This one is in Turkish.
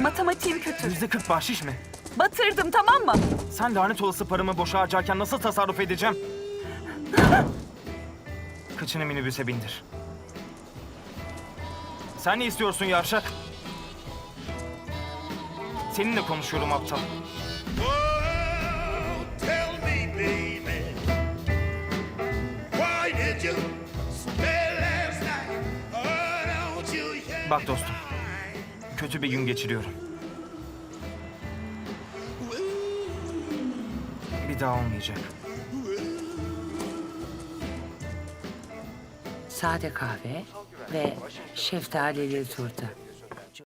Benim matematiğim kötü. Yüzde kırk bahşiş mi? Batırdım tamam mı? Sen lanet olası paramı boşa harcarken nasıl tasarruf edeceğim? Kıçını minibüse bindir. Sen ne istiyorsun yavşak? Seninle konuşuyorum aptal. Oh, tell me, baby, why did you stay last night? Oh, don't you hear Bak dostum, kötü bir gün geçiriyorum. Bir daha olmayacak. Sade kahve ve şeftalili turta.